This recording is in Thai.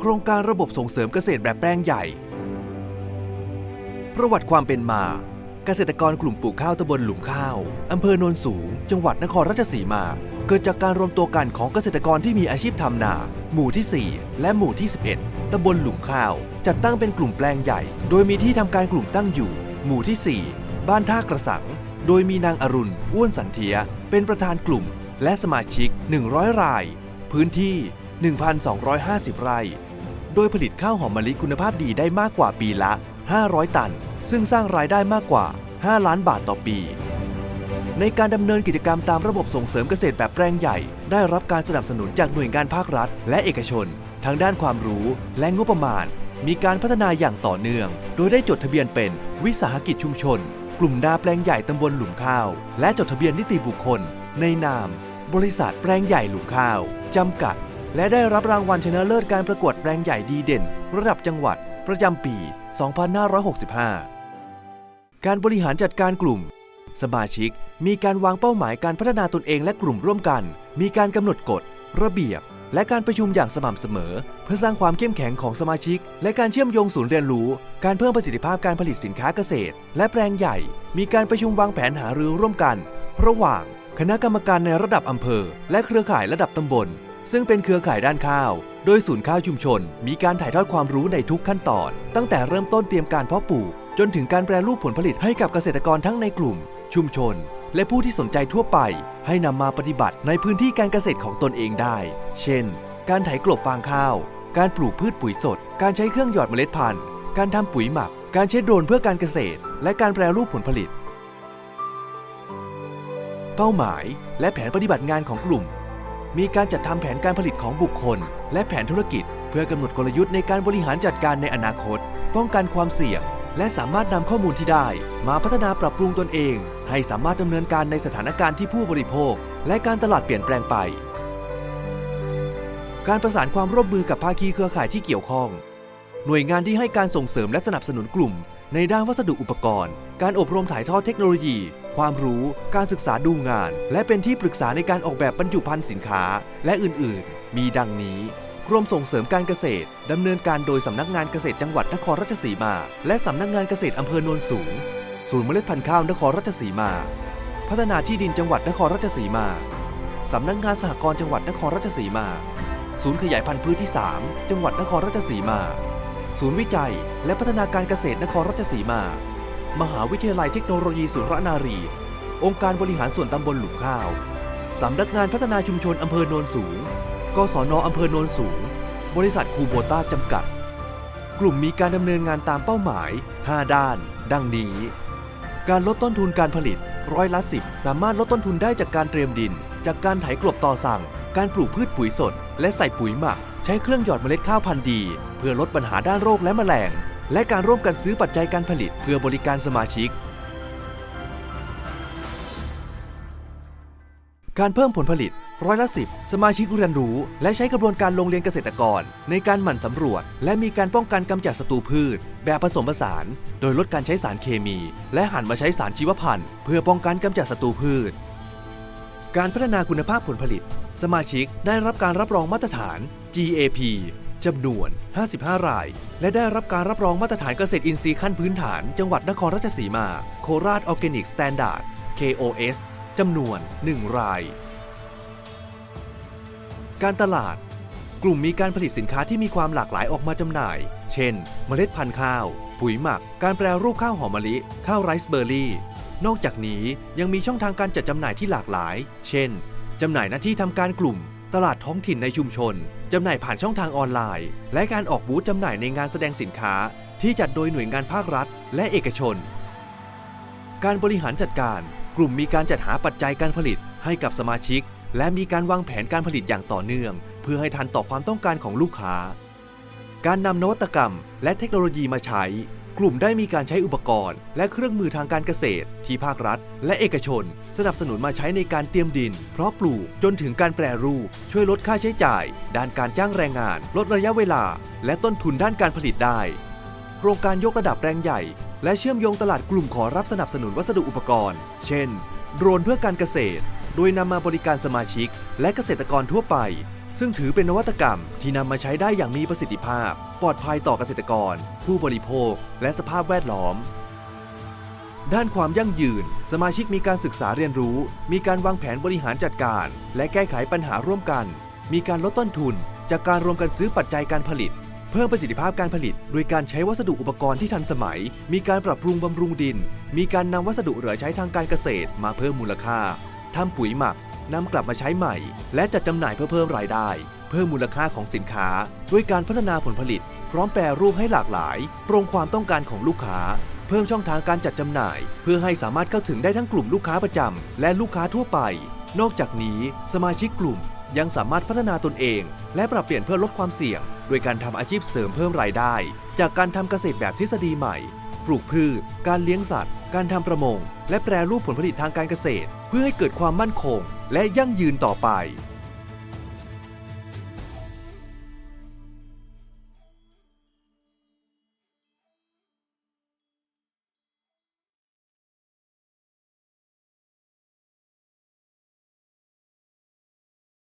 โครงการระบบส่งเสริมเกษตรแบบแปลงใหญ่ ประวัติความเป็นมา เกษตรกรกลุ่มปลูกข้าวตำบลหลุมข้าว อำเภอโนนสูง จังหวัดนครราชสีมา เกิดจากการรวมตัวกันของเกษตรกรที่มีอาชีพทำนา หมู่ที่ 4 และหมู่ที่ 11ตำบลหลุมข้าว จัดตั้งเป็นกลุ่มแปลงใหญ่ โดยมีที่ทำการกลุ่มตั้งอยู่ หมู่ที่ 4 บ้านท่ากระสัง โดยมีนางอรุณ อ้วนสันเทีย เป็นประธานกลุ่ม และสมาชิก 100 ราย พื้นที่ 1,250 ไร่ โดยผลิตข้าวหอมมะลิคุณภาพดีได้มากกว่าปีละ 500 ตัน ซึ่งสร้างรายได้มากกว่า 5 ล้านบาทต่อปี ในการดำเนินกิจกรรมตามระบบส่งเสริมเกษตรแบบแปลงใหญ่ ได้รับการสนับสนุนจากหน่วยงานภาครัฐ และเอกชน ทั้งด้านความรู้และงบประมาณ มีการพัฒนาอย่างต่อเนื่อง โดยได้จดทะเบียนเป็นวิสาหกิจชุมชน กลุ่มนาแปลงใหญ่ตำบลหลุมข้าว และจดทะเบียนนิติบุคคล ในนาม บริษัทแปลงใหญ่หลุมข้าวจำกัด และได้รับรางวัลชนะเลิศการประกวดแปลงใหญ่ดีเด่น ระดับจังหวัด ประจำปี 2565 การบริหารจัดการกลุ่ม สมาชิกมีการวางเป้าหมายการพัฒนาตนเองและกลุ่มร่วมกัน มีการกำหนดกฎ ระเบียบ และการประชุมอย่างสม่ำเสมอ เพื่อสร้างความเข้มแข็งของสมาชิก และการเชื่อมโยงศูนย์เรียนรู้ การเพิ่มประสิทธิภาพการผลิตสินค้าเกษตร และแปลงใหญ่ มีการประชุมวางแผนหารือร่วมกัน ระหว่าง คณะกรรมการในระดับอำเภอ และเครือข่ายระดับตำบล ซึ่งเป็นเครือข่ายด้านข้าว โดยศูนย์ข้าวชุมชน มีการถ่ายทอดความรู้ในทุกขั้นตอน ตั้งแต่เริ่มต้นเตรียมการเพาะปลูก จนถึงการแปรรูปผลผลิตให้กับเกษตรกรทั้งในกลุ่ม ชุมชน และผู้ที่สนใจทั่วไป ให้นำมาปฏิบัติในพื้นที่การเกษตรของตนเองได้ เช่น การไถกลบฟางข้าว การปลูกพืชปุ๋ยสด การใช้เครื่องหยอดเมล็ดพันธุ์ การทำปุ๋ยหมัก การใช้โดรนเพื่อการเกษตร และการแปรรูปผลผลิต เป้าหมาย และแผนปฏิบัติงานของกลุ่ม มีการจัดทำแผนการผลิตของบุคคล และแผนธุรกิจ เพื่อกำหนดกลยุทธ์ในการบริหารจัดการในอนาคต ป้องกันความเสี่ยง และสามารถนำข้อมูลที่ได้ มาพัฒนาปรับปรุงตนเอง ให้สามารถดำเนินการในสถานการณ์ที่ผู้บริโภค และการตลาดเปลี่ยนแปลงไป การประสานความร่วมมือกับภาคีเครือข่ายที่เกี่ยวข้อง หน่วยงานที่ให้การส่งเสริมและสนับสนุนกลุ่ม ในด้านวัสดุอุปกรณ์ การอบรมถ่ายทอดเทคโนโลยี ความรู้ การศึกษาดูงาน และเป็นที่ปรึกษาในการออกแบบบรรจุภัณฑ์สินค้า และอื่นๆ มีดังนี้ กรมส่งเสริมการเกษตร ดำเนินการโดยสำนักงานเกษตรจังหวัดนครราชสีมา และสำนักงานเกษตรอำเภอโนนสูง ศูนย์เมล็ดพันธุ์ข้าวนครราชสีมา พัฒนาที่ดินจังหวัดนครราชสีมาสำนักงานสหกรณ์จังหวัดนครราชสีมา ศูนย์ขยายพันธุ์พืชที่ 3 จังหวัดนครราชสีมา ศูนย์วิจัย และพัฒนาการเกษตรนครราชสีมา มหาวิทยาลัยเทคโนโลยีสุรนารี องค์การบริหารส่วนตำบลหลุมข้าว สำนักงานพัฒนาชุมชนอำเภอโนนสูงกศนอำเภอโนนสูง บริษัทคูโบต้าจำกัด กลุ่มมีการดำเนินงานตามเป้าหมาย 5 ด้าน ดังนี้ การลดต้นทุนการผลิตร้อยละสิบสามารถลดต้นทุนได้จากการเตรียมดิน จากการไถกลบต่อสั่ง การปลูกพืชปุ๋ยสด และใส่ปุ๋ยหมัก ใช้เครื่องหยอดเมล็ดข้าวพันธุ์ดี เพื่อลดปัญหาด้านโรคและแมลง และการร่วมกันซื้อปัจจัยการผลิตเพื่อบริการสมาชิก การเพิ่มผลผลิตร้อยละสิบสมาชิกเรียนรู้ และใช้กระบวนการลงเรียนเกษตรกร ในการหมั่นสำรวจ และมีการป้องกันกำจัดศัตรูพืช แบบผสมผสาน โดยลดการใช้สารเคมี และหันมาใช้สารชีวพันธุ์เพื่อป้องกันกำจัดศัตรูพืช การพัฒนาคุณภาพผลผลิต สมาชิกได้รับการรับรองมาตรฐาน GAP จำนวน 55 ราย และได้รับการรับรองมาตรฐานเกษตรอินทรีย์ขั้นพื้นฐาน จังหวัดนครราชสีมา โคราชออร์แกนิกสแตนดาร์ด KOS จำนวน 1 ราย การตลาด กลุ่มมีการผลิตสินค้าที่มีความหลากหลายออกมาจำหน่าย เช่น เมล็ดพันธุ์ข้าว ปุ๋ยหมัก การแปรรูปข้าวหอมมะลิ ข้าวไรซ์เบอร์รี่ นอกจากนี้ยังมีช่องทางการจัดจำหน่ายที่หลากหลาย เช่นจำหน่ายหน้าที่ทำการกลุ่ม ตลาดท้องถิ่นในชุมชน จำหน่ายผ่านช่องทางออนไลน์ และการออกบูธจำหน่ายในงานแสดงสินค้า ที่จัดโดยหน่วยงานภาครัฐ และเอกชน การบริหารจัดการ กลุ่มมีการจัดหาปัจจัยการผลิตให้กับสมาชิก และมีการวางแผนการผลิตอย่างต่อเนื่อง เพื่อให้ทันต่อความต้องการของลูกค้า การนำนวัตกรรม และเทคโนโลยีมาใช้ กลุ่มได้มีการใช้อุปกรณ์ และเครื่องมือทางการเกษตร ที่ภาครัฐ และเอกชน สนับสนุนมาใช้ในการเตรียมดิน เพราะปลูกจนถึงการแปรรูป ช่วยลดค่าใช้จ่าย ด้านการจ้างแรงงาน ลดระยะเวลา และต้นทุนด้านการผลิตได้ โครงการยกระดับแปลงใหญ่ และเชื่อมโยงตลาดกลุ่มขอรับสนับสนุนวัสดุอุปกรณ์ เช่น โดรนเพื่อการเกษตร โดยนำมาบริการสมาชิก และเกษตรกรทั่วไป ซึ่งถือเป็นนวัตกรรมที่นำมาใช้ได้อย่างมีประสิทธิภาพ ปลอดภัยต่อเกษตรกร ผู้บริโภค และสภาพแวดล้อม ด้านความยั่งยืน สมาชิกมีการศึกษาเรียนรู้ มีการวางแผนบริหารจัดการ และแก้ไขปัญหาร่วมกัน มีการลดต้นทุน จากการรวมกันซื้อปัจจัยการผลิต เพิ่มประสิทธิภาพการผลิต โดยการใช้วัสดุอุปกรณ์ที่ทันสมัย มีการปรับปรุงบำรุงดิน มีการนำวัสดุเหลือใช้ทางการเกษตร มาเพิ่มมูลค่าทำปุ๋ยหมัก นำกลับมาใช้ใหม่ และจัดจำหน่ายเพื่อเพิ่มรายได้ เพิ่มมูลค่าของสินค้า ด้วยการพัฒนาผลผลิต พร้อมแปรรูปให้หลากหลาย ตรงความต้องการของลูกค้า เพิ่มช่องทางการจัดจำหน่าย เพื่อให้สามารถเข้าถึงได้ทั้งกลุ่มลูกค้าประจำและลูกค้าทั่วไป นอกจากนี้ สมาชิกกลุ่มยังสามารถพัฒนาตนเอง และปรับเปลี่ยนเพื่อลดความเสี่ยง โดยการทำอาชีพเสริมเพิ่มรายได้ จากการทำเกษตรแบบทฤษฎีใหม่ ปลูกพืช การเลี้ยงสัตว์ การทำประมง และแปรรูปผลผลิตทางการเกษตร เพื่อให้เกิดความมั่นคง และยั่งยืนต่อไป